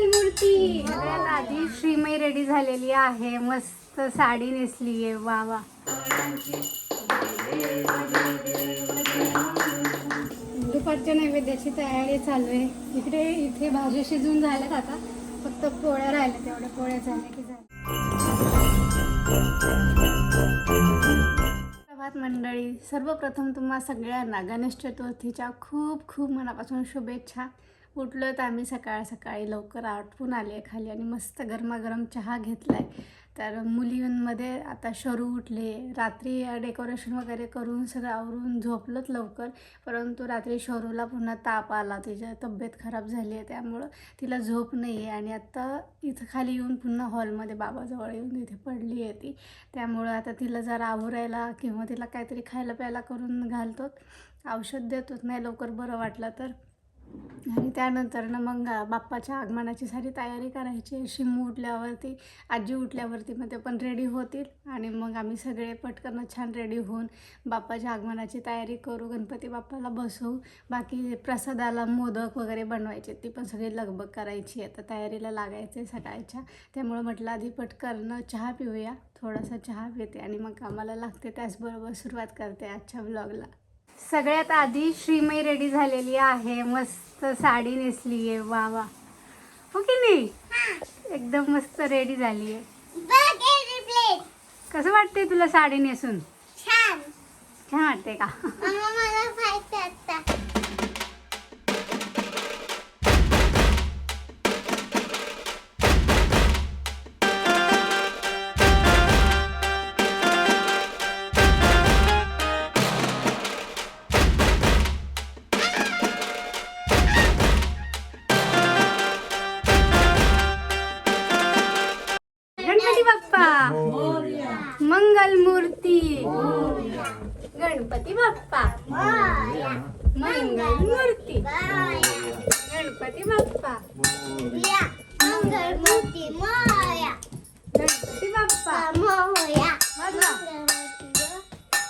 मंगल मूर्ती आधी श्रीमई रेडी झालेली आहे. मस्त साडी नेसली आहे वा वा. दुपारच्या नैवेद्याची तयारी चालू आहे. इकडे इथे भाज्या शिजून झाल्यात आता. फक्त पोळ्या राहिल्या तेवढ्या. पोळ्या झाल्या की झाल्या. प्रभात मंडळी सर्वप्रथम तुम्हा सगळ्यांना गणेश चतुर्थीच्या खूप खूप मनापासून शुभेच्छा. उठलो तर आम्ही सकाळ सकाळी लवकर आटपून आले खाली आणि मस्त गरमागरम चहा घेतला आहे तर मुलींमध्ये आता शरू उठले. रात्री डेकोरेशन वगैरे करून सगळं आवरून झोपलोच लवकर. परंतु रात्री शरूला पुन्हा ताप आला. तिच्या तब्येत खराब झाली आहे त्यामुळं तिला झोप नाही आहे आणि आत्ता इथं खाली येऊन पुन्हा हॉलमध्ये बाबाजवळ येऊन इथे पडली आहे ती. त्यामुळं आता तिला जरा आवरायला किंवा तिला काहीतरी खायला प्यायला करून घालतो औषध देतोच नाही लवकर बरं वाटलं तर. आणि त्यानंतर ना मग बाप्पाच्या आगमनाची सारी तयारी करायची. शिमू उठल्यावरती आजी उठल्यावरती मग ते पण रेडी होतील. आणि मग आम्ही सगळे पटकन छान रेडी होऊन बाप्पाच्या आगमनाची तयारी करू. गणपती बाप्पाला बसवू. बाकी प्रसादाला मोदक वगैरे बनवायचे. ती पण सगळी लगबग करायची. आता तयारीला लागायचं सकाळच्या. त्यामुळं म्हटलं आधी पटकन चहा पिऊया. थोडासा चहा पिते आणि मग कामाला लागते. त्याचबरोबर सुरुवात करते आजच्या ब्लॉगला सगळ्यात आधी श्रीमई रेडी झालेली आहे. मस्त साडी नेसली आहे. वा वा. हो की नाही? एकदम मस्त रेडी झाली आहे. कसं वाटतंय तुला साडी नेसून? छान. छान वाटते का? गणपती बाप्पा मंगल मूर्ती गणपती बाप्पा या मंगलमूर्ती मोया गणपती बाप्पा मोया वाजवा.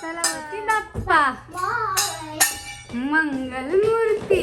गणपती बाप्पा मोया मंगल मूर्ती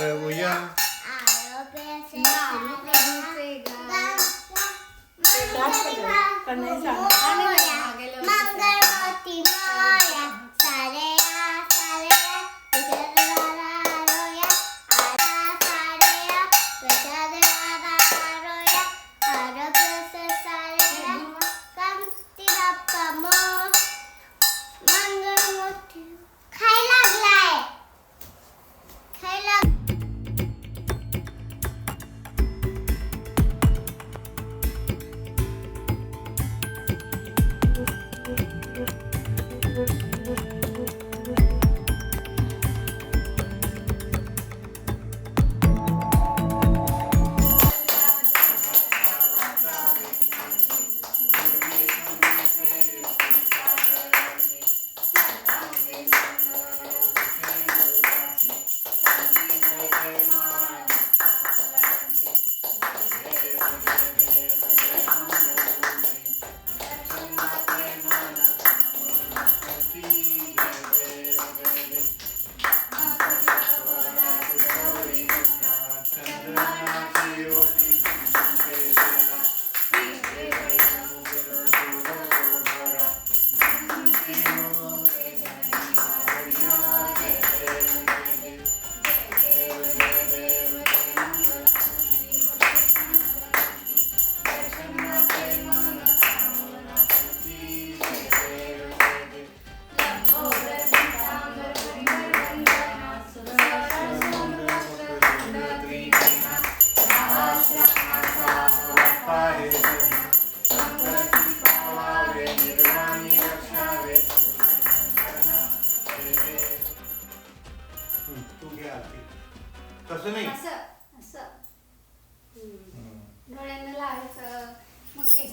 Aleluia. Aleluia.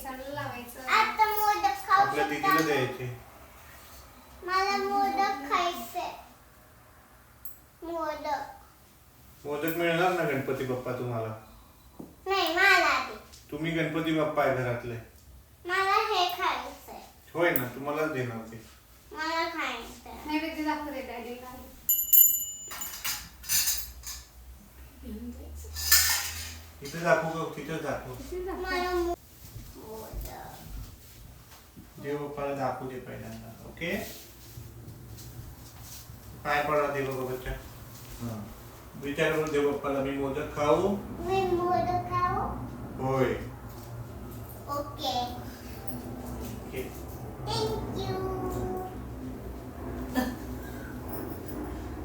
मग केसाला लावायचं. आता मोदक खाऊ आपल्या दिदीला शकता द्यायचे. मला मोदक खायचे. मोदक. मोदक मिळणार ना गणपती बाप्पा तुम्हाला? नाही मला दे. तुम्ही गणपती बाप्पा आहे घरातले. मला हे खायचंय. होय ना तुम्हालाच देणार ते. मला खायचंय. नैवेद्य दाखवते डॅडीला घेऊन जायचं. इथे दाखवू का तिथेच दाखवू दाखव? मला मो- देव बाप्पाला दाखवू दे पहिल्यांदा. ओके काय पडा देव बाप्पाच्या हा. विचार करून देव बाप्पाला मी मोदक खाऊ? मी मोदक खाऊ. होय. ओके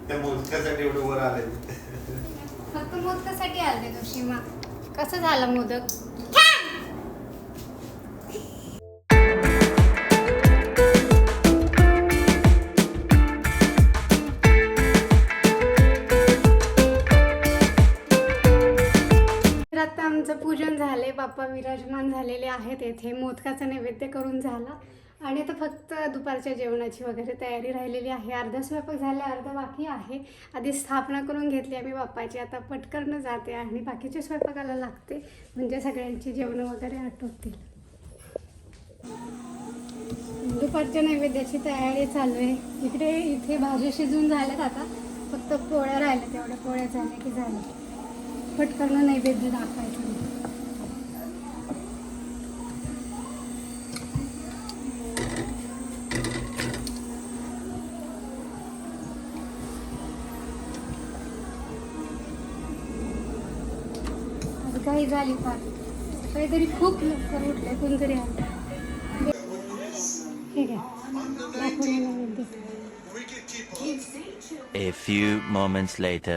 त्या मोदकासाठी एवढं वर आले फक्त मोदकासाठी आले तो सीमा? कसं झालं मोदक? आता आमचं पूजन झाले बाप्पा विराजमान झालेले आहेत येथे मोदकाचा नैवेद्य करून झाला. आणि आता फक्त दुपारच्या जेवणाची वगैरे तयारी राहिलेली आहे. अर्धा स्वयंपाक झाला अर्धा बाकी आहे. आधी स्थापना करून घेतली आम्ही बाप्पाची. आता पटकन जाते आणि बाकीच्या स्वयंपाकाला लागते. म्हणजे सगळ्यांची जेवणं वगैरे आटोपतील दुपारच्या नैवेद्याची तयारी चालू आहे. इकडे इथे भाजी शिजून झाल्यात आता. फक्त पोळ्या राहिल्या तेवढ्या पोळ्या झाल्या की झाल्या. पटकन नैवेद्य दाखवायचं. काही झाली फार. काहीतरी खूप लवकर उठले कोणतरी ठीक आहे. दाखवून नैवेद्य. A few moments later.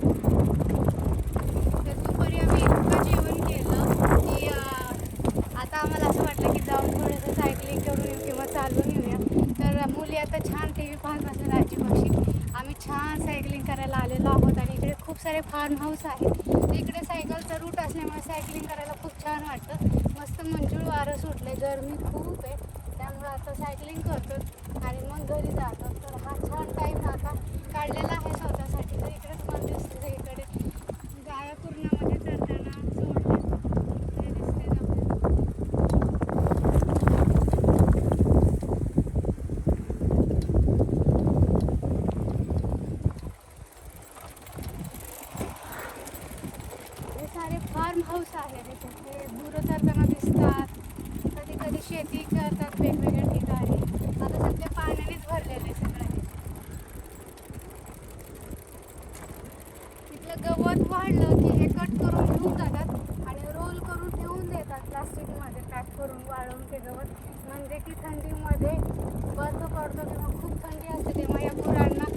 Farm house तर इकडे सायकलचा रूट असल्यामुळे सायकलिंग करायला खूप छान वाटतं. मस्त मंजूळ वारं सुटले गरमी खूप आहे. त्यामुळे आता सायकलिंग करतो आणि मग घरी जातो. तर हा छान टाईम आता काढलेला आहे स्वतः तर इकडेच मला दिसते सगळीकडे गाया पूर्णामध्ये चरताना सोडले ते दिसते आपल्याला हे सारे फार्म हाऊस आहेत इथे हे गुरं चरताना दिसतात कधी कधी शेती करतात वेगवेगळ्या ठिकाणी आता सध्या पाण्यानेच भरलेलं आहे सगळं हे. इथलं गवत वाढलं की हे कट करून घेऊन जातात आणि रोल करून ठेवून देतात प्लास्टिकमध्ये करून वाळवून ते गवत. म्हणजे की थंडीमध्ये बर्फ पडतो किंवा खूप थंडी असते तेव्हा या गुरांना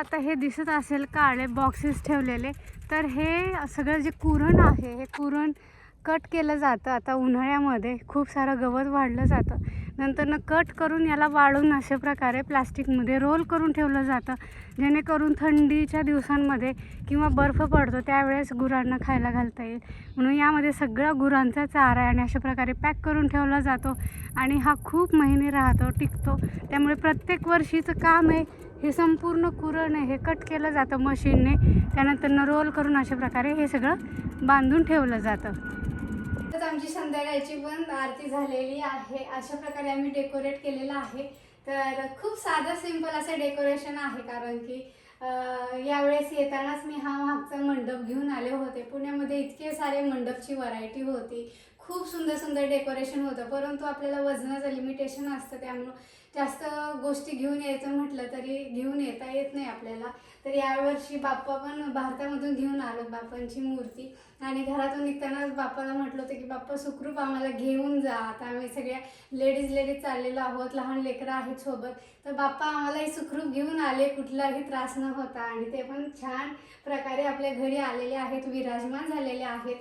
आता हे दिसत असेल काळे बॉक्सेस ठेवलेले. तर हे सगळं जे कुरण आहे हे कुरण कट केलं जातं. आता उन्हाळ्यामध्ये खूप सारं गवत वाढलं जातं. नंतरनं कट करून याला वाळून अशा प्रकारे प्लास्टिकमध्ये रोल करून ठेवलं जातं. जेणेकरून थंडीच्या दिवसांमध्ये किंवा बर्फ पडतो त्यावेळेस गुरांना खायला घालता येईल. म्हणून यामध्ये सगळा गुरांचा चारा आहे आणि अशा प्रकारे पॅक करून ठेवला जातो आणि हा खूप महिने राहतो टिकतो. त्यामुळे प्रत्येक वर्षीचं काम आहे हे संपूर्ण कुरण आहे हे कट केलं जातं मशीनने. त्यानंतरनं रोल करून अशा प्रकारे हे सगळं बांधून ठेवलं जातं. सोबतच आमची संध्याकाळची पण आरती झालेली आहे. अशा प्रकारे आम्ही डेकोरेट केलेलं आहे. तर खूप साधं सिंपल असं डेकोरेशन आहे कारण की यावेळेस येतानाच मी हा मागचा मंडप घेऊन आले होते. पुण्यामध्ये इतके सारे मंडपची व्हरायटी होती. खूप सुंदर सुंदर डेकोरेशन होतं. परंतु आपल्याला वजनाचं लिमिटेशन असतं त्यामुळं जास्त गोष्टी घेऊन यायचं म्हटलं तरी घेऊन येता येत नाही आपल्याला. तर यावर्षी बाप्पा पण भारतामधून घेऊन आलो बाप्पांची मूर्ती. आणि घरातून निघतानाच बाप्पाला म्हटलं होतं की बाप्पा सुखरूप आम्हाला घेऊन जा. आता आम्ही सगळ्या लेडीज लेडीज चाललेलो आहोत लहान लेकरं आहेत सोबत. तर बाप्पा आम्हालाही सुखरूप घेऊन आले कुठलाही त्रास न होता आणि ते पण छान प्रकारे आपल्या घरी आलेले आहेत विराजमान झालेले आहेत.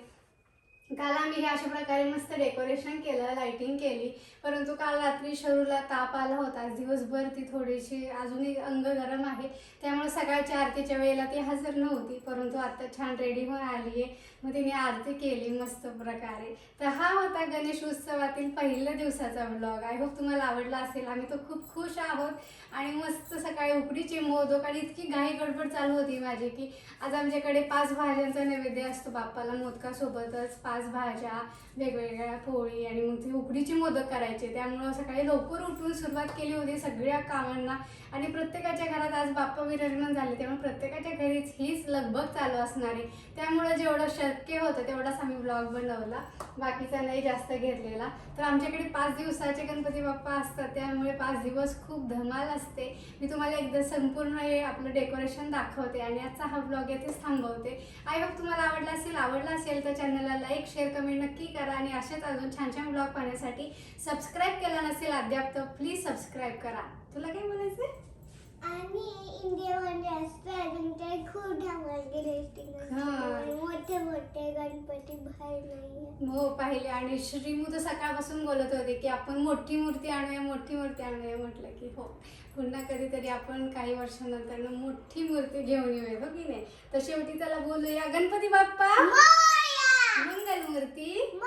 काल आम्ही हे अशा प्रकारे मस्त डेकोरेशन केलं लाइटिंग केली. परंतु काल रात्री शरूला ताप आला होता. दिवसभर ती थोडीशी अजूनही अंग गरम आहे. त्यामुळे सकाळच्या आरतीच्या वेळेला ती हजर नव्हती. परंतु आता छान रेडी होऊन आली आहे मग तिने आरती केली मस्त प्रकारे. तर हा होता गणेश उत्सवातील पहिल्या दिवसाचा ब्लॉग आय होप तुम्हाला आवडला असेल. आम्ही तो खूप खुश आहोत. आणि मस्त सकाळी उकडीचे मोदक आणि इतकी घाई गडबड चालू होती माझी की आज आमच्याकडे पाच भाज्यांचा नैवेद्य असतो बाप्पाला मोदकासोबतच. पाच भाज्या वेगवेगळ्या पोळी आणि मग ते उकडीचे मोदक करायचे. त्यामुळं सकाळी लवकर उठून सुरुवात केली होती सगळ्या कामांना. आणि प्रत्येकाच्या घरात आज बाप्पा विराजमान झाले. त्यामुळे प्रत्येकाच्या घरीच हीच लगबग चालू असणार. आहे त्यामुळे जेवढं शक्य होतं तेवढाच आम्ही ब्लॉग बनवला. बाकीचा नाही जास्त घेतलेला. तर आमच्याकडे पाच दिवसाचे गणपती बाप्पा असतात त्यामुळे पाच दिवस खूप धमाल असते. मी तुम्हाला एकदा संपूर्ण हे आपलं डेकोरेशन दाखवते आणि आजचा हा ब्लॉग येथेच थांबवते. आय होप तुम्हाला आवडला असेल आवडला असेल तर चॅनलला लाईक शेअर कमेंट नक्की करा आणि असेच अजून छान छान ब्लॉग पाहण्यासाठी सबस्क्राईब केला नसेल अद्याप तर प्लीज सबस्क्राईब करा. तुला काय बोलायचं आणि इंडिया असतं अजून ते खूप धमाल गेले हा. मोठे मोठे गणपती बाहेर नाही हो पाहिले. आणि श्रीमू तर सकाळपासून बोलत होते की आपण मोठी मूर्ती आणूया मोठी मूर्ती आणूया म्हटलं की हो. पुन्हा कधीतरी आपण काही वर्षानंतर ना मोठी मूर्ती घेऊन येऊया हो की नाही? तर शेवटी त्याला बोलूया गणपती बाप्पा! मंगल मूर्ती!